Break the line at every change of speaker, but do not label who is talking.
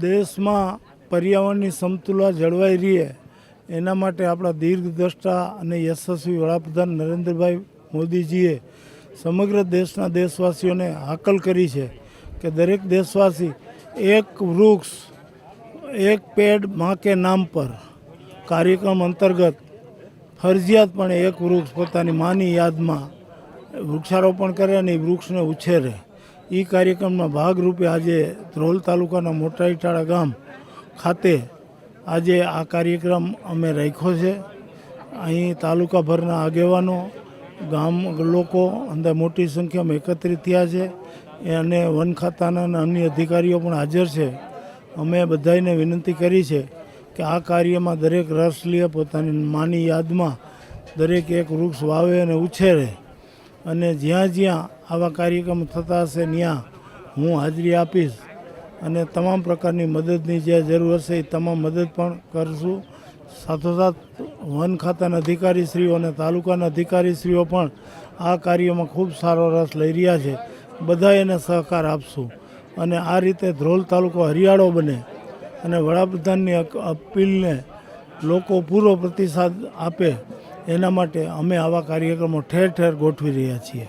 દેશમાં પર્યાવરણની સમતુલા જળવાઈ રહે, એના માટે આપણા દીર્ઘદ્રષ્ટા અને યશસ્વી વડાપ્રધાન નરેન્દ્રભાઈ મોદીજીએ સમગ્ર દેશના દેશવાસીઓને હાકલ કરી છે કે દરેક દેશવાસી એક વૃક્ષ, એક પેડમાં કે નામ પર કાર્યક્રમ અંતર્ગત ફરજિયાતપણે એક વૃક્ષ પોતાની માની યાદમાં વૃક્ષારોપણ કરે અને વૃક્ષને ઉછેરે. એ કાર્યક્રમના ભાગરૂપે આજે ધ્રોલ તાલુકાના મોટા ઇટાળા ગામ ખાતે આજે આ કાર્યક્રમ અમે રાખ્યો છે. અહીં તાલુકાભરના આગેવાનો, ગામ લોકો અંદર મોટી સંખ્યામાં એકત્રિત થયા છે અને વન ખાતાના અને અન્ય અધિકારીઓ પણ હાજર છે. અમે બધાને વિનંતી કરી છે કે આ કાર્યમાં દરેક રસ લે પોતાની માની યાદમાં દરેક એક વૃક્ષ વાવે અને ઉછેરે. અને જ્યાં જ્યાં આવા કાર્યક્રમ થતા હશે, ત્યાં હું હાજરી આપીશ. અને તમામ પ્રકારની મદદની જે જરૂર હશે, એ તમામ મદદ પણ કરશું. સાથોસાથ વન ખાતાના અધિકારીશ્રીઓ અને તાલુકાના અધિકારીશ્રીઓ પણ આ કાર્યમાં ખૂબ સારો રસ લઈ રહ્યા છે. બધા એને સહકાર આપશું. અને આ રીતે ધ્રોલ તાલુકો હરિયાળો બને અને વડાપ્રધાનની અપીલને લોકો પૂરો પ્રતિસાદ આપે એના માટે અમે આવા કાર્યક્રમો ઠેર ઠેર ગોઠવી રહ્યા છીએ.